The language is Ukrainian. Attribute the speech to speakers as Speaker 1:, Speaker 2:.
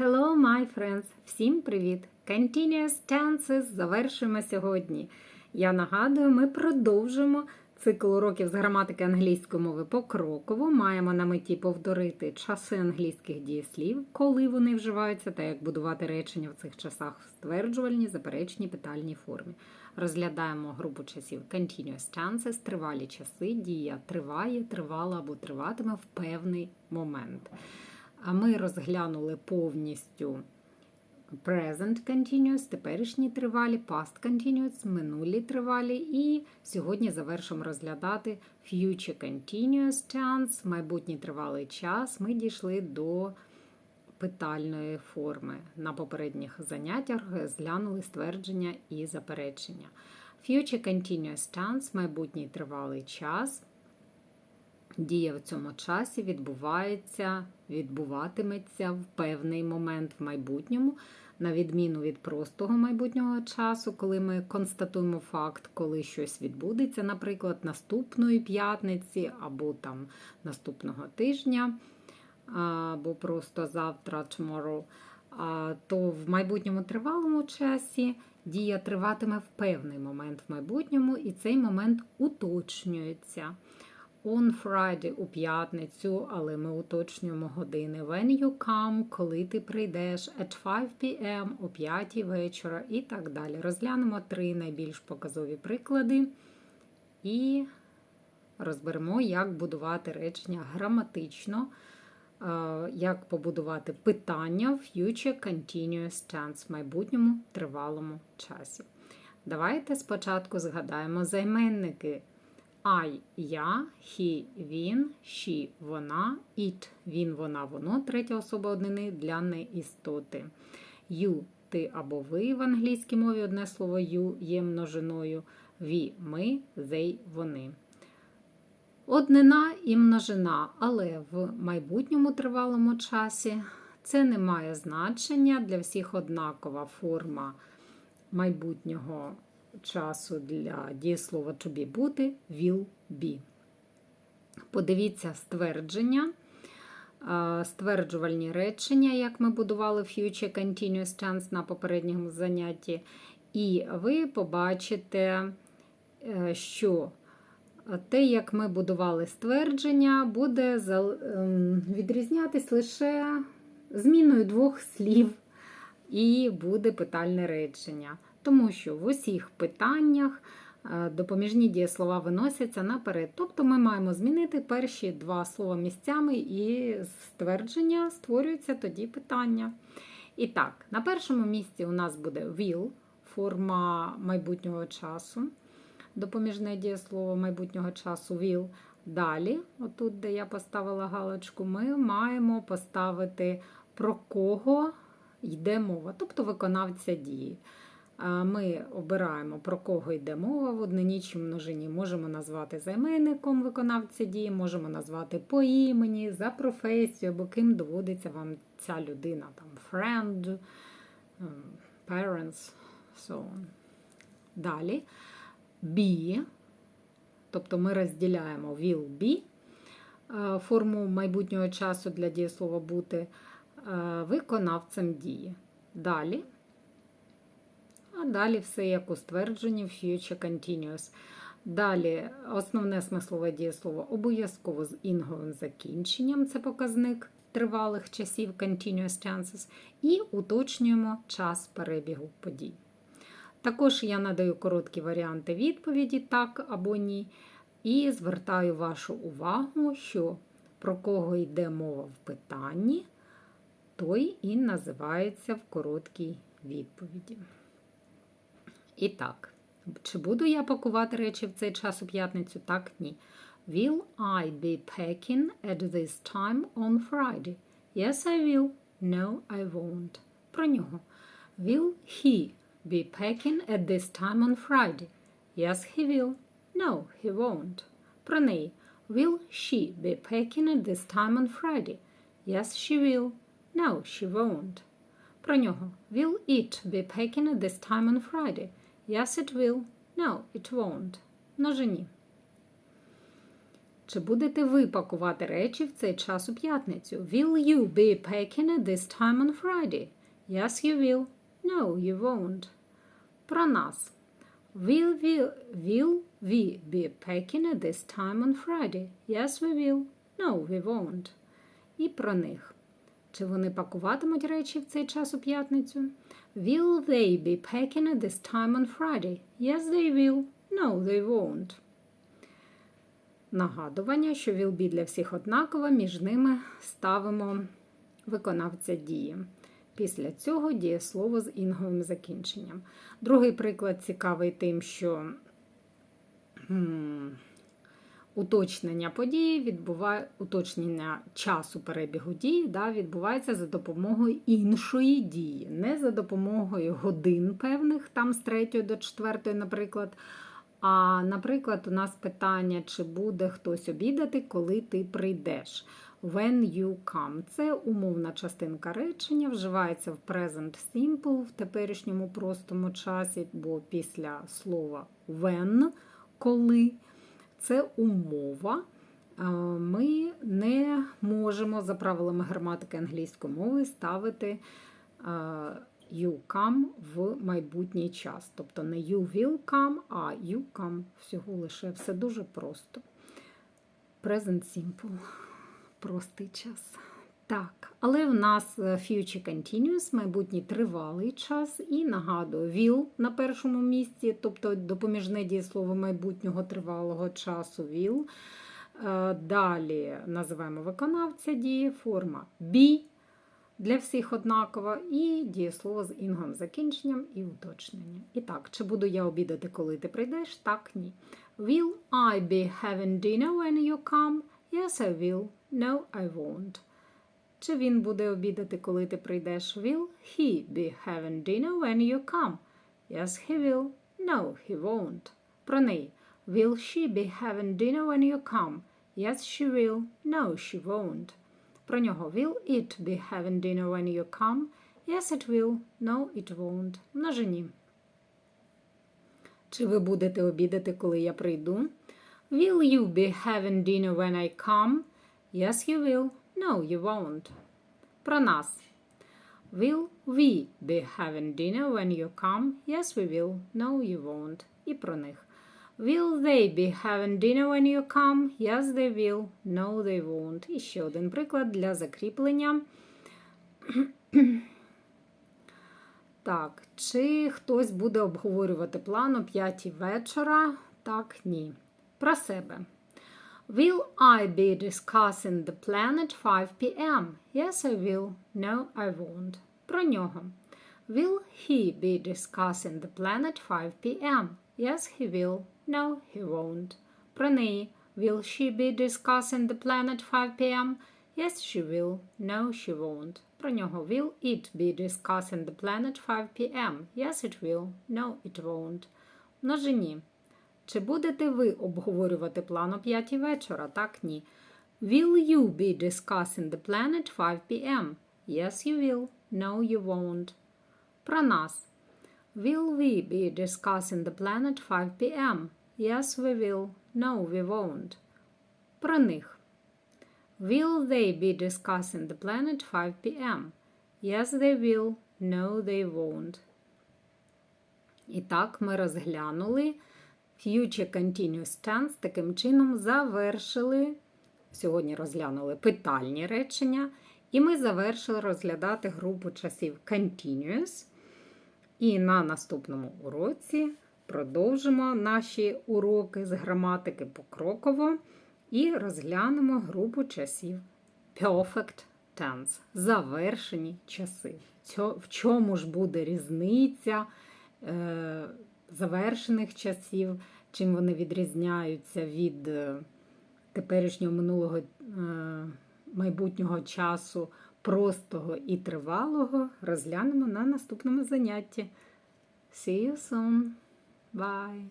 Speaker 1: Hello, my friends! Всім привіт! Continuous tenses завершуємо сьогодні. Я нагадую, ми продовжуємо цикл уроків з граматики англійської мови покроково. Маємо на меті повторити часи англійських дієслів, коли вони вживаються, та як будувати речення в цих часах в стверджувальній, заперечній, питальній формі. Розглядаємо групу часів Continuous tenses, тривалі часи, дія триває, тривала або триватиме в певний момент. Ми розглянули повністю present continuous, теперішні тривалі, past continuous, минулі тривалі. І сьогодні завершимо розглядати future continuous tense, майбутній тривалий час. Ми дійшли до питальної форми. На попередніх заняттях зглянули ствердження і заперечення. Future continuous tense, майбутній тривалий час. Дія в цьому часі відбувається, відбуватиметься в певний момент в майбутньому, на відміну від простого майбутнього часу, коли ми констатуємо факт, коли щось відбудеться, наприклад, наступної п'ятниці або там наступного тижня, або просто завтра, tomorrow, то в майбутньому тривалому часі дія триватиме в певний момент в майбутньому, і цей момент уточнюється on Friday у п'ятницю, але ми уточнюємо години. When you come, коли ти прийдеш, at 5 p.m. о 5 вечора і так далі. Розглянемо три найбільш показові приклади і розберемо, як будувати речення граматично, як побудувати питання в future continuous tense в майбутньому тривалому часі. Давайте спочатку згадаємо займенники. I – я, he – він, she – вона, it – він, вона, воно, третя особа однини для неістоти. You – ти або ви в англійській мові одне слово you є множиною. We – ми, they – вони. Однина і множина, але в майбутньому тривалому часі це не має значення для всіх однакова форма майбутнього часу для дієслова to be бути will be. Подивіться ствердження, стверджувальні речення, як ми будували future continuous tense на попередньому занятті. І ви побачите, е, що те, як ми будували ствердження, буде ем, відрізнятись лише зміною двох слів, і буде питальне речення тому що в усіх питаннях е, допоміжні дієслова виносяться наперед. Тобто ми маємо змінити перші два слова місцями, і ствердження створюється тоді питання. І так, на першому місці у нас буде will, форма майбутнього часу. Допоміжне дієслово майбутнього часу will. Далі, отут, де я поставила галочку, ми маємо поставити про кого йде мова, тобто виконавця дії. Ми обираємо, про кого йде мова в однині чи множині. Можемо назвати займенником виконавця дії, можемо назвати по імені, за професію, або ким доводиться вам ця людина, там friend, ем, parents, so on. Далі be, тобто ми розділяємо will be, е, форму майбутнього часу для дієслова бути е, виконавцем дії. Далі. А далі все як у ствердженні в future continuous. Далі основне смислове дієслово обов'язково з інговим закінченням це показник тривалих часів continuous tenses, і уточнюємо час перебігу подій. Також я надаю короткі варіанти відповіді так або ні. І звертаю вашу увагу, що про кого йде мова в питанні, той і називається в короткій відповіді. І так, чи буду я пакувати речі в цей час у п'ятницю? Так, ні. Will I be packing at this time on Friday? Yes, I will. No, I won't. Про нього. Will he be packing at this time on Friday? Yes, he will. No, he won't. Про неї. Will she be packing at this time on Friday? Yes, she will. No, she won't. Про нього. Will it be packing at this time on Friday? Yes, it will. No, it won't. Множині. Чи будете ви пакувати речі в цей час у п'ятницю? Will you be packing this time on Friday? Yes, you will. No, you won't. Про нас. Will we, will we be packing this time on Friday? Yes, we will. No, we won't. І про них. Чи вони пакуватимуть речі в цей час у п'ятницю? Will they be packing at this time on Friday? Yes, they will. No, they won't. Нагадування, що will be для всіх однаково, між ними ставимо виконавця дії. Після цього дієслово з інговим закінченням. Другий приклад цікавий тим, що уточнення події відбуває, уточнення часу перебігу дії да, відбувається за допомогою іншої дії, не за допомогою годин певних, там з 3 до 4, наприклад. А, наприклад, у нас питання, чи буде хтось обідати, коли ти прийдеш. When you come. Це умовна частинка речення, вживається в present simple в теперішньому простому часі, бо після слова when, коли це умова. Ми не можемо за правилами граматики англійської мови ставити you come в майбутній час. Тобто не you will come, а you come. Всього лише все дуже просто. Present simple. Простий час. Так, але в нас е, future continuous, майбутній тривалий час, і нагадую, will на першому місці, тобто допоміжне дієслово майбутнього тривалого часу will. Е, Далі називаємо виконавця дії, форма be для всіх однаково, і дієслово з інговим закінченням і уточненням. І так, чи буду я обідати, коли ти прийдеш? Так, ні. Will I be having dinner when you come? Yes, I will. No, I won't. Чи він буде обідати, коли ти прийдеш? Will he be having dinner when you come? Yes, he will. No, he won't. Про неї. Will she be having dinner when you come? Yes, she will. No, she won't. Про нього. Will it be having dinner when you come? Yes, it will. No, it won't. Множині. Чи ви будете обідати, коли я прийду? Will you be having dinner when I come? Yes, you will. No, you won't. Про нас. Will we be having dinner when you come? Yes, we will. No, you won't. І про них. Will they be having dinner when you come? Yes, they will. No, they won't. І ще один приклад для закріплення. Так, чи хтось буде обговорювати план о 5 вечора? Так, ні. Про себе. Will I be discussing the plan at 5 p.m.? Yes, I will. No, I won't. Про нього. Will he be discussing the plan at 5 p.m.? Yes, he will. No, he won't. Про неї. Will she be discussing the plan at 5 p.m.? Yes, she will. No, she won't. Про нього. Will it be discussing the plan at 5 p.m.? Yes, it will. No, it won't. Множині. Чи будете ви обговорювати план о 5 вечора? Так, ні. Will you be discussing the plan at 5 p.m.? Yes, you will. No, you won't. Про нас. Will we be discussing the plan at 5 p.m.? Yes, we will. No, we won't. Про них. Will they be discussing the plan at 5 p.m.? Yes, they will. No, they won't. І так, ми розглянули Future Continuous Tense. Таким чином завершили. Сьогодні розглянули питальні речення. І ми завершили розглядати групу часів Continuous. І на наступному уроці продовжимо наші уроки з граматики покроково і розглянемо групу часів Perfect Tense. Завершені часи. В чому ж буде різниця е, завершених часів, чим вони відрізняються від е, теперішнього минулого е, майбутнього часу, простого і тривалого, розглянемо на наступному занятті. See you soon! Bye!